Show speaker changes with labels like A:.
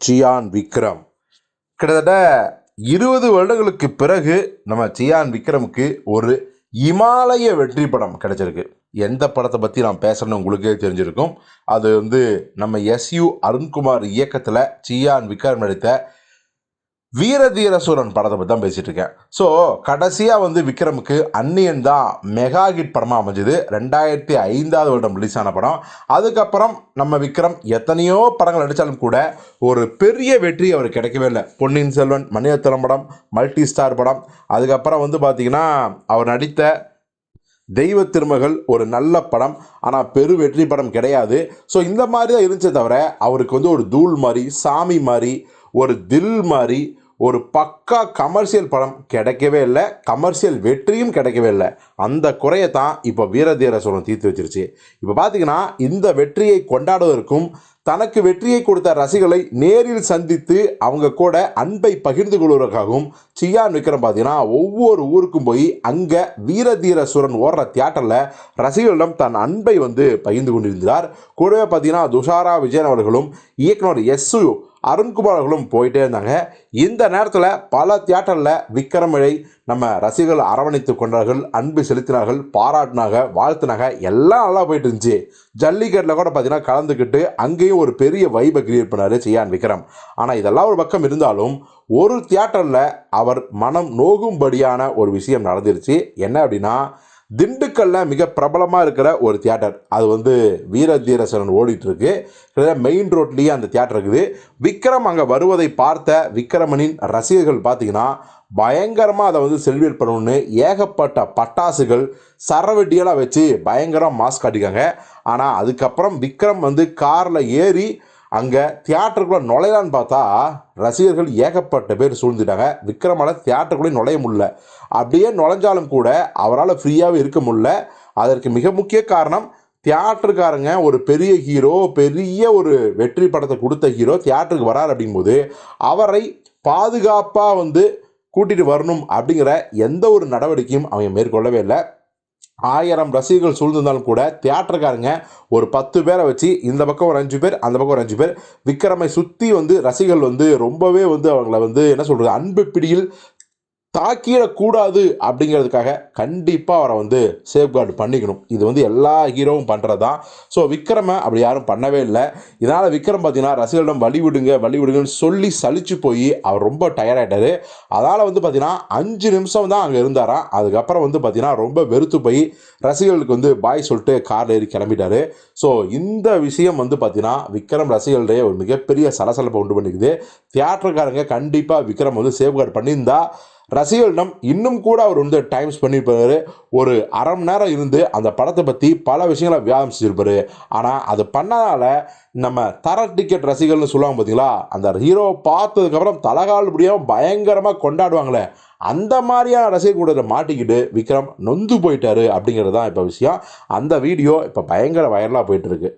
A: சியான் விக்ரம். கிட்டத்தட்ட இருபது வருடங்களுக்கு பிறகு நம்ம சியான் விக்ரமுக்கு ஒரு இமாலய வெற்றி படம் கிடைச்சிருக்கு. எந்த படத்தை பற்றி நான் பேசுகிறேன்னு உங்களுக்கே தெரிஞ்சிருக்கும். அது வந்து நம்ம எஸ்யு அருண்குமார் இயக்கத்தில் சியான் விக்ரம் நடித்த வீரதீரசூரன் படத்தை பற்றி தான் பேசிகிட்டு இருக்கேன். ஸோ கடைசியாக வந்து விக்ரமுக்கு அன்னியன் தான் மெகா ஹிட் படமாக அமைஞ்சது. ரெண்டாயிரத்தி ஐந்தாவது வருடம் ரிலீஸ் ஆன படம். அதுக்கப்புறம் நம்ம விக்ரம் எத்தனையோ படங்கள் நடித்தாலும் கூட ஒரு பெரிய வெற்றி அவர் கிடைக்கவே இல்லை. பொன்னியின் செல்வன் மணிரத்னம் படம் மல்டி ஸ்டார் படம். அதுக்கப்புறம் வந்து பார்த்திங்கன்னா அவர் நடித்த தெய்வ திருமகள் ஒரு நல்ல படம். ஆனால் பெரு வெற்றி படம் கிடையாது. ஸோ இந்த மாதிரி தான் இருந்துச்சே தவிர அவருக்கு வந்து ஒரு தூள் மாதிரி சாமி மாதிரி ஒரு தில் மாதிரி ஒரு பக்கா கமர்ஷியல் படம் கிடைக்கவே இல்லை. கமர்ஷியல் வெற்றியும் கிடைக்கவே இல்லை. அந்த குறையை தான் இப்போ வீரதீர சோழன் தீர்த்து வச்சிருச்சு. இப்போ பார்த்தீங்கன்னா இந்த வெற்றியை கொண்டாடுவதற்கும் தனக்கு வெற்றியை கொடுத்த ரசிகளை நேரில் சந்தித்து அவங்க கூட அன்பை பகிர்ந்து கொள்வதற்காகவும் சியான் விக்ரம் பார்த்தீங்கன்னா ஒவ்வொரு ஊருக்கும் போய் அங்கே வீரதீர சுரன் ஓடுற தியேட்டரில் ரசிகர்களிடம் தன் அன்பை வந்து பகிர்ந்து கொண்டிருந்தார். கூடவே பார்த்தீங்கன்னா துஷாரா விஜயன் அவர்களும் இயக்குனர் எஸ்ஸு அருண்குமார் அவர்களும் போயிட்டே இருந்தாங்க. இந்த நேரத்தில் பல தியேட்டரில் விக்ரமிழை நம்ம ரசிகர்கள் அரவணைத்து கொண்டார்கள் அன்பு செலுத்தினார்கள் பாராட்டினாங்க வாழ்த்தினாங்க. எல்லாம் நல்லா போயிட்டு இருந்துச்சு. ஜல்லிக்கட்டில் கூட பார்த்தீங்கன்னா கலந்துக்கிட்டு அங்கேயும் ஒரு பெரிய வைபை கிரியேட் பண்ணார் சியான் விக்ரம். ஆனால் இதெல்லாம் ஒரு பக்கம் இருந்தாலும் ஒரு தியேட்டரில் அவர் மனம் நோகும்படியான ஒரு விஷயம் நடந்துருச்சு. என்ன அப்படின்னா திண்டுக்கல்ல மிக பிரபலமாக இருக்கிற ஒரு தியேட்டர். அது வந்து வீரதீரசரன் ஓடிட்டு இருக்கு மெயின் ரோட்லேயே அந்த தியேட்டர் இருக்குது. விக்ரம் அங்கே வருவதை பார்த்த விக்ரமனின் ரசிகர்கள் பார்த்தீங்கன்னா பயங்கரமாக அதை வந்து செலிப்ரேட் பண்ணணும்னு ஏகப்பட்ட பட்டாசுகள் சரவெட்டியெல்லாம் வச்சு பயங்கரம் மாஸ்க் காட்டிக்காங்க ஆனால் அதுக்கப்புறம் விக்ரம் வந்து காரில் ஏறி அங்கே தியேட்டருக்குள்ளே நுழையலான்னு பார்த்தா ரசிகர்கள் ஏகப்பட்ட பேர் சூழ்ந்துட்டாங்க. விக்ரமால் தியேட்டருக்குள்ளே நுழைய முடியல. அப்படியே நுழைஞ்சாலும் கூட அவரால் ஃப்ரீயாகவே இருக்க முடியல. அதற்கு மிக முக்கிய காரணம் தியேட்டருக்காரங்க ஒரு பெரிய ஹீரோ பெரிய ஒரு வெற்றி படத்தை கொடுத்த ஹீரோ தியேட்டருக்கு வரார் அப்படிங்கும்போது அவரை பாதுகாப்பாக வந்து கூட்டிகிட்டு வரணும் அப்படிங்கிற எந்த ஒரு நடவடிக்கையும் அவங்க மேற்கொள்ளவே இல்லை. ஆயிரம் ரசிகர்கள் சூழ்ந்திருந்தாலும் கூட தியேட்டருக்காரங்க ஒரு பத்து பேரை வச்சு இந்த பக்கம் ஒரு அஞ்சு பேர் அந்த பக்கம் ஒரு அஞ்சு பேர் விக்ரமை சுற்றி வந்து ரசிகர்கள் வந்து ரொம்பவே வந்து அவங்கள வந்து என்ன சொல்கிறது அன்பு பிடியில் தாக்கிடக்கூடாது அப்படிங்கிறதுக்காக கண்டிப்பாக அவரை வந்து சேஃப்கார்டு பண்ணிக்கணும். இது வந்து எல்லா ஹீரோவும் பண்ணுறது தான் ஸோ விக்ரமை அப்படி யாரும் பண்ணவே இல்லை. இதனால் விக்ரம் பார்த்தீங்கன்னா ரசிகர்களிடம் வழி விடுங்க வழி விடுங்கன்னு சொல்லி சலிச்சு போய் அவர் ரொம்ப டயர்டாயிட்டார் அதனால் வந்து பார்த்தீங்கன்னா அஞ்சு நிமிஷம் தான் அங்கே இருந்தாராம். அதுக்கப்புறம் வந்து பார்த்தீங்கன்னா ரொம்ப வெறுத்து போய் ரசிகர்களுக்கு வந்து பாய் சொல்லிட்டு காரில் ஏறி கிளம்பிட்டாரு. ஸோ இந்த விஷயம் வந்து பார்த்தீங்கன்னா விக்ரம் ரசிகர்களிடையே ஒரு மிகப்பெரிய சலசலப்பை உண்டு பண்ணிக்குது. தியேட்டருக்காரங்க கண்டிப்பாக விக்ரம் வந்து சேஃப்கார்டு பண்ணியிருந்தா ரசிகர்களிடம் இன்னும் கூட அவர் வந்து டைம்ஸ் பண்ணியிருப்பாரு. ஒரு அரை மணி நேரம் இருந்து அந்த படத்தை பற்றி பல விஷயங்களை விவாதம் ஆனால் அது பண்ணதால் நம்ம தர டிக்கெட் ரசிகர்கள்னு சொல்லுவாங்க பார்த்தீங்களா அந்த ஹீரோவை பார்த்ததுக்கப்புறம் தலகால் முடியாமல் பயங்கரமாக கொண்டாடுவாங்களே. அந்த மாதிரியான ரசிகர் கூட மாட்டிக்கிட்டு விக்ரம் நொந்து போயிட்டாரு அப்படிங்கிறது தான் இப்போ விஷயம். அந்த வீடியோ இப்போ பயங்கர வைரலாக போயிட்டுருக்கு